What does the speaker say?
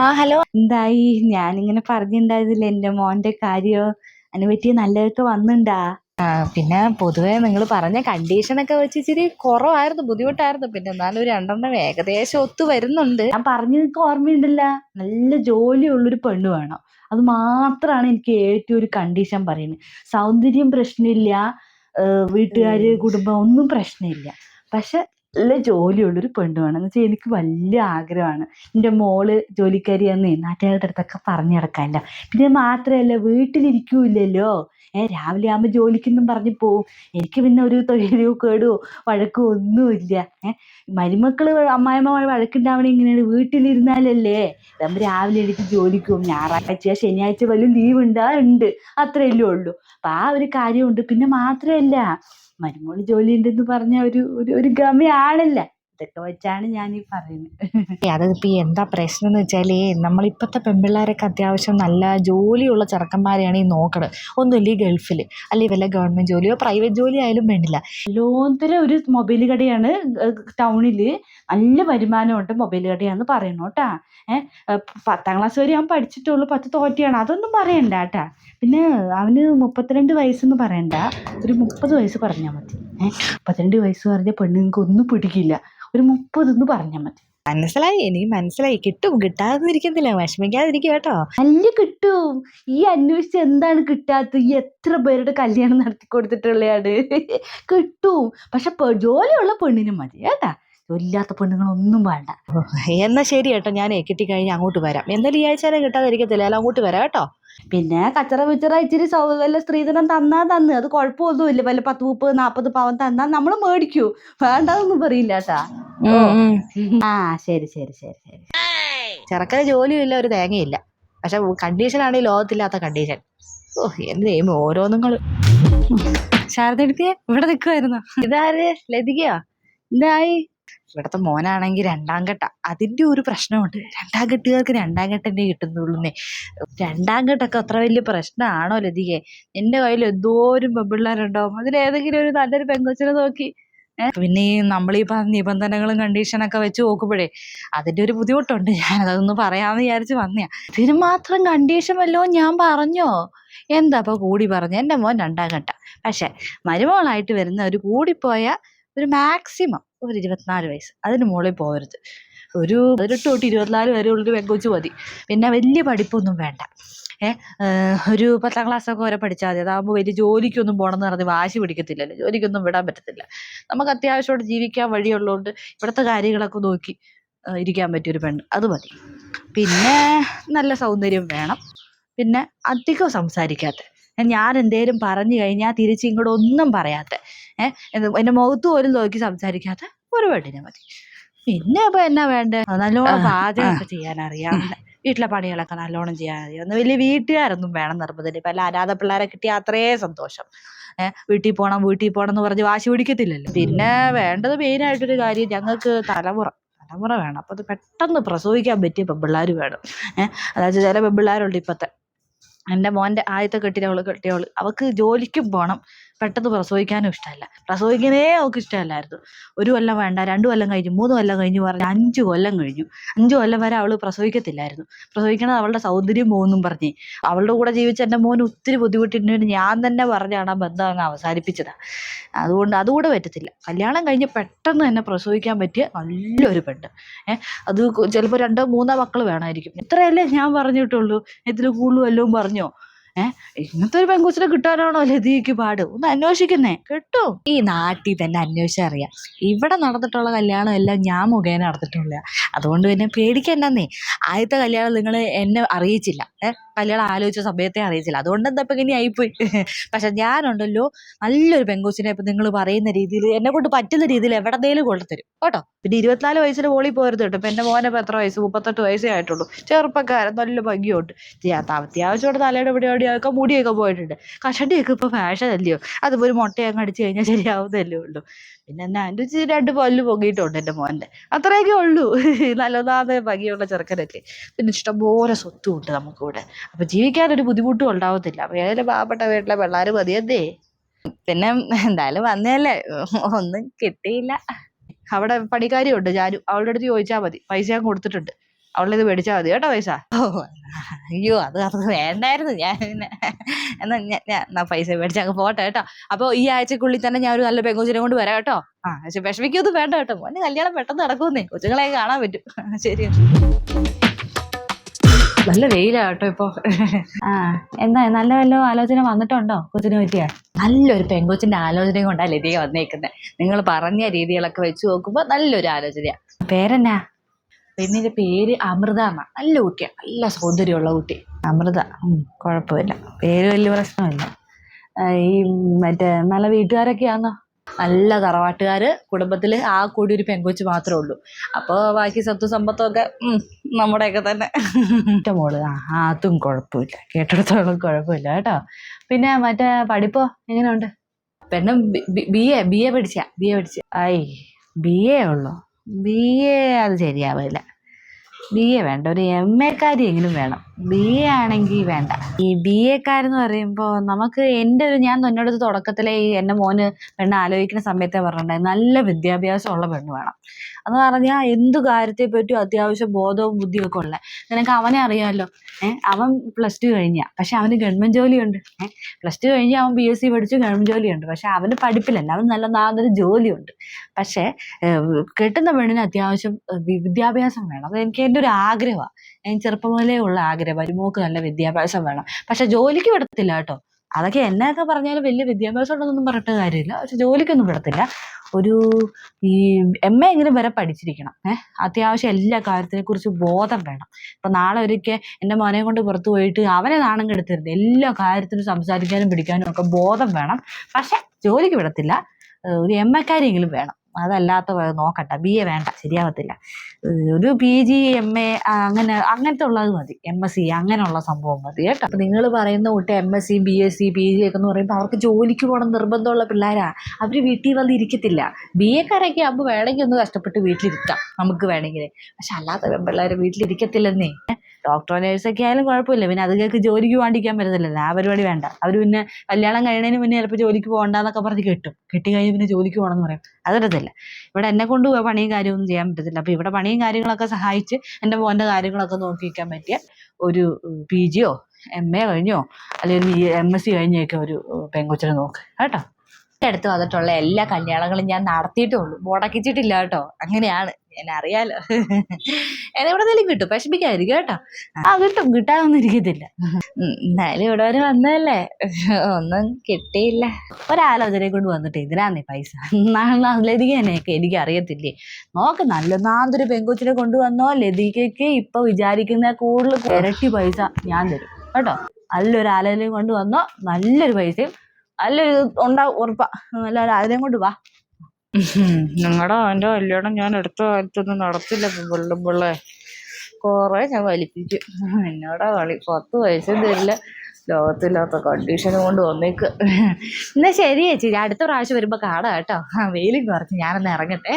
ആ ഹലോ. എന്തായി? ഞാനിങ്ങനെ പറഞ്ഞിണ്ടായിരുന്നില്ല എന്റെ മോന്റെ കാര്യോ? അതിനെ പറ്റി നല്ലതൊക്കെ വന്നിണ്ടാ? ആ, പിന്നെ പൊതുവേ നിങ്ങൾ പറഞ്ഞ കണ്ടീഷൻ ഒക്കെ വെച്ച് ഇച്ചിരി കുറവായിരുന്നു ബുദ്ധിമുട്ടായിരുന്നു. പിന്നെ എന്നാലും ഒരു രണ്ടെണ്ണം ഏകദേശം ഒത്തു വരുന്നുണ്ട്. ഞാൻ പറഞ്ഞു നിനക്ക് ഓർമ്മയുണ്ടല്ല നല്ല ജോലിയുള്ളൊരു പെണ്ണ് വേണം. അത് മാത്രമാണ് എനിക്ക് ഏറ്റവും ഒരു കണ്ടീഷൻ പറയുന്നത്. സൗന്ദര്യം പ്രശ്നമില്ല വീട്ടുകാർ വീട്ടുകാര് കുടുംബം ഒന്നും പ്രശ്നമില്ല. പക്ഷെ നല്ല ജോലിയുള്ളൊരു പെണ്ണ് വേണം എന്ന് വെച്ചാൽ എനിക്ക് വലിയ ആഗ്രഹമാണ്. എന്റെ മോൾ ജോലിക്കാരിയാന്നേ നാട്ടുകാരുടെ അടുത്തൊക്കെ പറഞ്ഞു നടക്കാമല്ല പിന്നെ മാത്രമല്ല വീട്ടിലിരിക്കൂല്ലല്ലോ. ഏ രാവിലെ ആകുമ്പോൾ ജോലിക്കൊന്നും പറഞ്ഞു പോവും. എനിക്ക് പിന്നെ ഒരു തൊഴിലോ കേടോ വഴക്കോ ഒന്നുമില്ല. ഏ മരുമക്കൾ അമ്മായിമ്മ വഴക്കുണ്ടാവണേ ഇങ്ങനെയാണ്. വീട്ടിലിരുന്നാലല്ലേ? നമ്മൾ രാവിലെ എണീറ്റ് ജോലിക്ക് പോകും ഞായറാഴ്ച ശനിയാഴ്ച വല്ലതും ലീവ് ഉണ്ടാ ഉണ്ട്. അത്രയല്ലേ ഉള്ളൂ. അപ്പൊ ആ ഒരു കാര്യമുണ്ട്. പിന്നെ മാത്രമല്ല മരുമോൾ ജോലി ഉണ്ടെന്ന് പറഞ്ഞ ഒരു ഒരു ഗമയാണല്ല? ഇതൊക്കെ വെച്ചാണ് ഞാൻ ഈ പറയുന്നത് അതിപ്പോ ഈ എന്താ പ്രശ്നം എന്ന് വെച്ചാൽ നമ്മളിപ്പോഴത്തെ പെൺപിള്ളേരൊക്കെ അത്യാവശ്യം നല്ല ജോലിയുള്ള ചെറുക്കന്മാരെയാണ് ഈ നോക്കണത് ഒന്നുമില്ല ഈ ഗൾഫിൽ അല്ലെങ്കിൽ വല്ല ഗവൺമെന്റ് ജോലിയോ പ്രൈവറ്റ് ജോലി ആയാലും വേണ്ടില്ല. ലോന്തര ഒരു മൊബൈൽ കടയാണ് ടൗണിൽ നല്ല വരുമാനമുണ്ട് മൊബൈൽ കടയാന്ന് പറയണു കേട്ടാ. ഏഹ് പത്താം ക്ലാസ് വരെ ഞാൻ പഠിച്ചിട്ടുള്ളൂ പത്ത് തോറ്റിയാണ്. അതൊന്നും പറയണ്ട കേട്ടാ. പിന്നെ അവന് മുപ്പത്തിരണ്ട് വയസ്സെന്ന് പറയണ്ട. ഒരു മുപ്പത് വയസ്സ് പറഞ്ഞാൽ മതി. ഏഹ് മുപ്പത്തിരണ്ട് വയസ്സ് പറഞ്ഞ പെണ്ണുങ്ങൾക്ക് ഒന്നും പിടിക്കില്ല. ഒരു മുപ്പത് എന്ന് പറഞ്ഞാൽ മതി. മനസ്സിലായി? എനിക്ക് മനസ്സിലായി. കിട്ടും. കിട്ടാതിരിക്കത്തില്ല. വിഷമിക്കാതിരിക്കും കേട്ടോ. നല്ല കിട്ടും. ഈ അന്വേഷിച്ച് എന്താണ് കിട്ടാത്തത്? ഈ എത്ര പേരുടെ കല്യാണം നടത്തി കൊടുത്തിട്ടുള്ളതാണ് കിട്ടും. പക്ഷെ ജോലിയുള്ള പെണ്ണിനും മതി കേട്ടാ. ജോലിയില്ലാത്ത പെണ്ണുങ്ങളൊന്നും വേണ്ട. എന്നാ ശരി കേട്ടോ ഞാനേ കഴിഞ്ഞാൽ അങ്ങോട്ട് വരാം. എന്തായാലും ഈ ആഴ്ച കിട്ടാതിരിക്കത്തില്ല അല്ല അങ്ങോട്ട് വരാം കേട്ടോ. പിന്നെ കച്ചറ വിച്ചറ ഇച്ചിരി സൗ വല്ല സ്ത്രീധനം തന്നാ തന്ന്. അത് കുഴപ്പമൊന്നുമില്ല. വല്ല പത്ത് മുപ്പത് നാപ്പത് പവൻ തന്നാ നമ്മൾ മേടിക്കൂ. വേണ്ടതൊന്നും പറയില്ല കേട്ടാ. ആ ശരി ശരി ശരി ശരി. ചെറുക്കന് ജോലിയില്ല ഒരു തേങ്ങയില്ല. പക്ഷെ കണ്ടീഷനാണ് ഈ ലോകത്തില്ലാത്ത കണ്ടീഷൻ ഓ എന്ത് ചെയ്യുമ്പോ ഓരോന്നുങ്ങൾ ശാരദെടുത്തിയെ ഇവിടെ നിൽക്കുമായിരുന്നു ഇതാര്? ലതികയോ? എന്തായി ഇവിടത്തെ മോനാണെങ്കിൽ രണ്ടാം ഘട്ട. അതിന്റെ ഒരു പ്രശ്നമുണ്ട്. രണ്ടാം ഘട്ടുകാർക്ക് രണ്ടാം ഘട്ടന്നെ കിട്ടുന്നുള്ളൂന്നേ. രണ്ടാം ഘട്ടമൊക്കെ അത്ര വലിയ പ്രശ്നമാണോ ലതികെ? എന്റെ കയ്യിൽ എന്തോരും പെമ്പിള്ളേരുണ്ടാവും അതിലേതെങ്കിലും ഒരു നല്ലൊരു പെങ്കൊച്ചിനെ നോക്കി. പിന്നെ ഈ നമ്മളീ പറഞ്ഞ നിബന്ധനകളും കണ്ടീഷനൊക്കെ വെച്ച് നോക്കുമ്പോഴേ അതിന്റെ ഒരു ബുദ്ധിമുട്ടുണ്ട്. ഞാൻ അതൊന്ന് പറയാമെന്ന് വിചാരിച്ച് വന്നയാ. ഇതിന് മാത്രം കണ്ടീഷൻ വല്ലതും ഞാൻ പറഞ്ഞോ? എന്താ അപ്പൊ കൂടി പറഞ്ഞു? എന്റെ മോൻ രണ്ടാം ഘട്ട. പക്ഷെ മരുമകളായിട്ട് വരുന്ന ഒരു കൂടിപ്പോയ ഒരു മാക്സിമം ഒരു ഇരുപത്തിനാല് വയസ്സ്. അതിന് മുകളിൽ പോകരുത് ഒരു പതിനെട്ട് തൊട്ട് ഇരുപത്തിനാല് വരെ ഉള്ളൊരു പെങ്കൊച്ച് മതി. പിന്നെ വലിയ പഠിപ്പൊന്നും വേണ്ട. ഒരു പത്താം ക്ലാസ്സൊക്കെ വരെ പഠിച്ചാൽ മതി. അതാകുമ്പോൾ വലിയ ജോലിക്കൊന്നും പോകണമെന്ന് പറഞ്ഞ് വാശി പിടിക്കത്തില്ലല്ലോ. ജോലിക്കൊന്നും വിടാൻ പറ്റത്തില്ല. നമുക്ക് അത്യാവശ്യമായിട്ട് ജീവിക്കാൻ വഴിയുള്ളതുകൊണ്ട് ഇവിടുത്തെ കാര്യങ്ങളൊക്കെ നോക്കി ഇരിക്കാൻ പറ്റിയൊരു പെണ്ണ്. അത് മതി. പിന്നെ നല്ല സൗന്ദര്യം വേണം. പിന്നെ അധികം സംസാരിക്കാത്ത ഞാൻ എന്തേലും പറഞ്ഞു കഴിഞ്ഞാൽ തിരിച്ച് ഇങ്ങോട്ട് ഒന്നും പറയാത്ത. ഏഹ് എന്റെ മുഖത്ത് പോലും നോക്കി സംസാരിക്കാത്ത ഒരു പെണ്ണിനെ മതി. പിന്നെ ഇപ്പൊ എന്നാ വേണ്ടേ? നല്ലോണം പാചകമൊക്കെ ചെയ്യാൻ അറിയാം വീട്ടിലെ പണികളൊക്കെ നല്ലോണം ചെയ്യാൻ ഒന്ന് വലിയ വീട്ടുകാരൊന്നും വേണം നിർബന്ധമില്ല ഇപ്പൊ എല്ലാ അനാഥ പിള്ളേരെ കിട്ടിയ അത്രേ സന്തോഷം. ഏഹ് വീട്ടിൽ പോണം വീട്ടിൽ പോണം എന്ന് പറഞ്ഞ് വാശി പിടിക്കത്തില്ലല്ലോ. പിന്നെ വേണ്ടത് മെയിൻ ആയിട്ടൊരു കാര്യം ഞങ്ങൾക്ക് തലമുറ. തലമുറ വേണം. അപ്പൊ അത് പെട്ടെന്ന് പ്രസവിക്കാൻ പറ്റിയ പെമ്പിള്ളാർ വേണം. ഏഹ് അതായത് ചില പെമ്പിള്ളാരുണ്ട് ഇപ്പത്തെ. എന്റെ മോന്റെ ആദ്യത്തെ കെട്ടിയവൾ കെട്ടിയവൾ. അവൾക്ക് ജോലിക്കും പോകണം പെട്ടെന്ന് പ്രസവിക്കാനും ഇഷ്ടമല്ല. പ്രസവിക്കുന്നേ അവൾക്ക് ഇഷ്ടമല്ലായിരുന്നു. ഒരു കൊല്ലം വേണ്ട രണ്ട് കൊല്ലം കഴിഞ്ഞു മൂന്ന് കൊല്ലം കഴിഞ്ഞു പറഞ്ഞ് അഞ്ച് കൊല്ലം കഴിഞ്ഞു. അഞ്ച് കൊല്ലം വരെ അവൾ പ്രസവിക്കത്തില്ലായിരുന്നു. പ്രസവിക്കണത് അവളുടെ സൗന്ദര്യം പോകുന്നും പറഞ്ഞ്. അവളുടെ കൂടെ ജീവിച്ച എന്റെ മോൻ ഒത്തിരി ബുദ്ധിമുട്ടിട്ട് ഞാൻ തന്നെ പറഞ്ഞാണ് ആ ബന്ധം അങ്ങ് അവസാനിപ്പിച്ചതാണ് അതുകൊണ്ട് അതുകൂടെ പറ്റത്തില്ല. കല്യാണം കഴിഞ്ഞ് പെട്ടെന്ന് തന്നെ പ്രസവിക്കാൻ പറ്റിയ നല്ലൊരു പെണ്ണ്. ഏഹ് അത് ചിലപ്പോൾ രണ്ടോ മൂന്നോ മക്കൾ വേണമായിരിക്കും. ഇത്രയല്ലേ ഞാൻ പറഞ്ഞിട്ടുള്ളൂ. ഇതിൽ കൂടുതൽ വല്ലതും പറഞ്ഞോ? ഏഹ് ഇങ്ങനത്തെ ഒരു പെൺകുച്ചിനെ കിട്ടാനാണോ ലതിക്ക് പാട്? ഒന്ന് അന്വേഷിക്കുന്നേ. കിട്ടും? ഈ നാട്ടിൽ തന്നെ അന്വേഷിച്ചാൽ അറിയാം. ഇവിടെ നടന്നിട്ടുള്ള കല്യാണം എല്ലാം ഞാൻ മുഖേന നടന്നിട്ടുള്ള അതുകൊണ്ട് പിന്നെ പേടിക്കണ്ടെന്നേ. ആദ്യത്തെ കല്യാണം നിങ്ങൾ എന്നെ അറിയിച്ചില്ല. ഏഹ് കല്യാണം ആലോചിച്ച സമയത്തെ അറിയിച്ചില്ല അതുകൊണ്ട് എന്താ ഇപ്പം ഇങ്ങനെ ആയിപ്പോയി? പക്ഷെ ഞാനുണ്ടല്ലോ നല്ലൊരു പെങ്കൊച്ചിനെ ഇപ്പം നിങ്ങൾ പറയുന്ന രീതിയിൽ എന്നെ കൊണ്ട് പറ്റുന്ന രീതിയിൽ എവിടെന്തേലും കൊണ്ടുതരും കേട്ടോ? പിന്നെ ഇരുപത്തിനാല് വയസ്സിന് പോളി പോരുത് കേട്ടോ. ഇപ്പം എന്റെ മോനെ ഇപ്പം എത്ര വയസ്സ്? മുപ്പത്തെട്ട് വയസ്സേ ആയിട്ടുള്ളൂ. ചെറുപ്പക്കാരൻ നല്ല ഭംഗിയുണ്ട്. അത്യാവശ്യമായിട്ട് തലയുടെ ഇവിടെ എവിടെയൊക്കെ മുടിയൊക്കെ പോയിട്ടുണ്ട്. കഷണ്ടിയൊക്കെ ഇപ്പോൾ ഫാഷൻ അല്ലയോ? അതുപോലെ ഒരു മുട്ടയൊക്കെ അടിച്ച് കഴിഞ്ഞാൽ ശരിയാവുന്നല്ലേ ഉള്ളൂ. പിന്നെ എന്നാ എന്റെ ഇച്ചിരി രണ്ട് പല്ല് പൊങ്ങിയിട്ടുണ്ട് എന്റെ മോന്റെ. അത്രയൊക്കെ ഉള്ളൂ. നല്ലതാതെ ഭംഗിയുള്ള ചെറുക്കനല്ലേ. പിന്നെ ഇഷ്ടംപോലെ സ്വത്തും ഉണ്ട് നമുക്കിവിടെ. അപ്പം ജീവിക്കാനൊരു ബുദ്ധിമുട്ടും ഉണ്ടാവത്തില്ല. അപ്പം ഏതായാലും പാവപ്പെട്ട വീട്ടിലെ പിള്ളേർ മതിയതേ പിന്നെ എന്തായാലും വന്നതല്ലേ. ഒന്നും കിട്ടിയില്ല. അവിടെ പണിക്കാരിയുണ്ട്. ഞാനും അവളുടെ അടുത്ത് ചോദിച്ചാൽ മതി. പൈസ ഞാൻ കൊടുത്തിട്ടുണ്ട്. അവളിത് മേടിച്ചാൽ മതി. കേട്ടോ പൈസ? അയ്യോ അത് അത് വേണ്ടായിരുന്നു. ഞാൻ പിന്നെ എന്നാ ഞാൻ ഞാൻ എന്നാ പൈസ മേടിച്ചാൽ അങ്ങ് പോട്ടെ കേട്ടോ. അപ്പോൾ ഈ ആഴ്ചക്കുള്ളിൽ തന്നെ ഞാൻ ഒരു നല്ല പെങ്കുച്ചിനെ കൊണ്ട് വരാം കേട്ടോ. ആ പക്ഷെ വിഷമിക്കൊന്നും വേണ്ട കേട്ടോ. മോനെ കല്യാണം പെട്ടെന്ന് നടക്കുന്നേ കൊച്ചുങ്ങളെ കാണാൻ പറ്റും. ശരി. നല്ല വെയിലാ കേട്ടോ ഇപ്പൊ. ആ എന്താ നല്ല വല്ല ആലോചന വന്നിട്ടുണ്ടോ കൊച്ചിനെ പറ്റിയ നല്ലൊരു പെങ്കൊച്ചിന്റെ ആലോചനയും കൊണ്ടാ ലതിക വന്നേക്കുന്നത് നിങ്ങൾ പറഞ്ഞ രീതികളൊക്കെ വെച്ച് നോക്കുമ്പോ നല്ലൊരു ആലോചനയാ. പേരെന്നാ? പെണ്ണിന്റെ പേര് അമൃത എന്നാ. നല്ല കുട്ടിയാ. നല്ല സൗന്ദര്യമുള്ള കുട്ടി. അമൃത. കുഴപ്പമില്ല. പേര് വലിയ പ്രശ്നമില്ല. ഈ മറ്റേ നല്ല വീട്ടുകാരൊക്കെയാന്നോ? നല്ല തറവാട്ടുകാർ കുടുംബത്തിൽ ആ കൂടി ഒരു പെങ്കൊച്ച് മാത്രമേ ഉള്ളൂ. അപ്പോൾ ബാക്കി സ്വത്ത് സമ്പത്തൊക്കെ നമ്മുടെയൊക്കെ തന്നെ. എന്റെ മോൾ. ആ, അതും കുഴപ്പമില്ല. കേട്ടിടത്തോളം കുഴപ്പമില്ല കേട്ടോ. പിന്നെ മറ്റേ പഠിപ്പോ എങ്ങനെയുണ്ട്? പെണ്ണും ബി എ ബി എ പഠിച്ച ബി എ പഠിച്ച. ഐ ബി എ ഉള്ളോ? ബി എ അത് ശരിയാവില്ല. ബി എ വേണ്ട. ഒരു എം എക്കാരി എങ്കിലും വേണം. ബി എ ആണെങ്കിൽ വേണ്ട. ഈ ബി എക്കാരെന്ന് പറയുമ്പോൾ നമുക്ക് എന്റെ ഒരു ഞാൻ എന്നോട് തുടക്കത്തിലെ ഈ എന്റെ മോന് പെണ്ണ് ആലോചിക്കുന്ന സമയത്തെ പറഞ്ഞിട്ടുണ്ടായി. നല്ല വിദ്യാഭ്യാസം ഉള്ള പെണ്ണ് വേണം. എന്ന് പറഞ്ഞാൽ എന്ത് കാര്യത്തെ പറ്റിയും അത്യാവശ്യം ബോധവും ബുദ്ധിയും ഒക്കെ ഉള്ള. നിനക്ക് അവനെ അറിയാമല്ലോ ഏഹ് അവൻ പ്ലസ് ടു കഴിഞ്ഞ. പക്ഷെ അവന് ഗവൺമെന്റ് ജോലിയുണ്ട്. ഏഹ് പ്ലസ് ടു കഴിഞ്ഞ് അവൻ ബി എസ് സി പഠിച്ചു ഗവൺമെന്റ് ജോലിയുണ്ട്. പക്ഷെ അവന് പഠിപ്പിലല്ല. അവൻ നല്ല നാന്നൊരു ജോലിയുണ്ട്. പക്ഷേ കെട്ടുന്ന പെണ്ണിന് അത്യാവശ്യം വിദ്യാഭ്യാസം വേണം. അത് എനിക്ക് എന്റെ ഒരു ആഗ്രഹമാണ് ചെറുപ്പം മുതലേ ഉള്ള ആഗ്രഹം. വരുമോക്ക് നല്ല വിദ്യാഭ്യാസം വേണം. പക്ഷെ ജോലിക്ക് വിടത്തില്ല കേട്ടോ. അതൊക്കെ എന്നെയൊക്കെ പറഞ്ഞാലും വലിയ വിദ്യാഭ്യാസം ഉണ്ടെന്നൊന്നും പറഞ്ഞിട്ട് കാര്യമില്ല. പക്ഷെ ജോലിക്കൊന്നും വിടത്തില്ല. ഒരു ഈ എം എ എങ്കിലും വരെ പഠിച്ചിരിക്കണം. ഏഹ് അത്യാവശ്യം എല്ലാ കാര്യത്തിനെ കുറിച്ച് ബോധം വേണം. ഇപ്പൊ നാളെ ഒരിക്കൽ എന്റെ മോനെ കൊണ്ട് പുറത്തു പോയിട്ട് അവനെ നാണം കെടുത്തരുത്. എല്ലാ കാര്യത്തിനും സംസാരിക്കാനും പിടിക്കാനും ഒക്കെ ബോധം വേണം. പക്ഷെ ജോലിക്ക് വിടത്തില്ല. ഒരു എം എക്കാരെങ്കിലും വേണം. അതല്ലാത്ത നോക്കണ്ട. ബി എ വേണ്ട ശരിയാവത്തില്ല. ഒരു പി ജി എം എ അങ്ങനെ അങ്ങനത്തെ ഉള്ളത് മതി. എം എസ് സി അങ്ങനെയുള്ള സംഭവം മതി കേട്ടോ. അപ്പൊ നിങ്ങൾ പറയുന്ന കൂട്ട് M S C B S C P G ഒക്കെ എന്ന് പറയുമ്പോൾ അവർക്ക് ജോലിക്ക് പോകണം നിർബന്ധമുള്ള പിള്ളേരാ. അവർ വീട്ടിൽ വന്ന് ഇരിക്കത്തില്ല. ബി എക്കാരൊക്കെ ആകുമ്പോൾ വേണമെങ്കിൽ ഒന്ന് കഷ്ടപ്പെട്ട് വീട്ടിലിരിക്കാം. നമുക്ക് വേണമെങ്കിൽ പക്ഷെ അല്ലാത്ത പിള്ളേർ വീട്ടിലിരിക്കത്തില്ലെന്നേ. ഡോക്ടറോ നേഴ്സൊക്കെ ആയാലും കുഴപ്പമില്ല. പിന്നെ അത് കേൾക്ക് ജോലിക്ക് പോകാണ്ടിരിക്കാൻ പറ്റത്തില്ലല്ലോ. ആ പരിപാടി വേണ്ട. അവർ പിന്നെ കല്യാണം കഴിയണതിന് മുന്നേ ചിലപ്പോൾ ജോലിക്ക് പോകണ്ടെന്നൊക്കെ പറഞ്ഞ് കിട്ടും. കിട്ടി കഴിഞ്ഞ് പിന്നെ ജോലിക്ക് പോകണമെന്ന് പറയും. അത് പറ്റത്തില്ല. ഇവിടെ എന്നെ കൊണ്ട് പണിയും കാര്യമൊന്നും ചെയ്യാൻ പറ്റത്തില്ല. അപ്പോൾ ഇവിടെ പണിയും കാര്യങ്ങളൊക്കെ സഹായിച്ച് എന്റെ മോന്റെ കാര്യങ്ങളൊക്കെ നോക്കി വയ്ക്കാൻ പറ്റിയ ഒരു പി ജിയോ എം എ കഴിഞ്ഞോ അല്ലെങ്കിൽ എം എസ് സി കഴിഞ്ഞൊക്കെ ഒരു പെങ്കൊച്ചിനെ നോക്ക്. കേട്ടോ? അടുത്ത് വന്നിട്ടുള്ള എല്ലാ കല്യാണങ്ങളും ഞാൻ നടത്തിയിട്ടുള്ളൂ മുടക്കിച്ചിട്ടില്ല കേട്ടോ. അങ്ങനെയാണ്. ഞാൻ അറിയാലോ എന്നെ ഇവിടെ എന്തെങ്കിലും കിട്ടും. വിഷമിക്കാതിരിക്കും കേട്ടോ. ആ കിട്ടും. കിട്ടാതൊന്നും ഇരിക്കത്തില്ല. എന്നാലും ഇവിടെ വരെ വന്നതല്ലേ. ഒന്നും കിട്ടിയില്ല. ഒരാലോചനയെ കൊണ്ട് വന്നിട്ട് ഇതിനാന്നേ പൈസ? നാളെ ലതിക എന്നെയൊക്കെ എനിക്ക് അറിയത്തില്ലേ നോക്ക് നല്ല നാന്തൊരു കൊണ്ടുവന്നോ ലതികയ്ക്ക് ഇപ്പൊ വിചാരിക്കുന്ന കൂടുതൽ ഇരട്ടി പൈസ ഞാൻ തരും. കേട്ടോ? നല്ലൊരു ആലോചനയും കൊണ്ട് വന്നോ? നല്ലൊരു പൈസയും നല്ലൊരു ഉണ്ടാവും ഉറപ്പാ. നല്ലൊരു ആലോചനയും കൊണ്ട് വാ. നിങ്ങളുടെ അവന്റെ കല്യാണം ഞാൻ എടുത്ത കാലത്തൊന്നും നടത്തില്ല പിള്ളും പിള്ളേ കുറേ ഞാൻ വലിപ്പിച്ചു. എന്നോടാ കളി. പത്ത് വയസ്സും തരില്ല. ലോകത്തില്ലാത്ത കണ്ടീഷൻ കൊണ്ട് വന്നേക്ക്. എന്നാ ശരി ചേച്ചി അടുത്ത പ്രാവശ്യം വരുമ്പോൾ കാണാം കേട്ടോ. വെയിലും കുറച്ച്. ഞാനൊന്ന് ഇറങ്ങട്ടെ.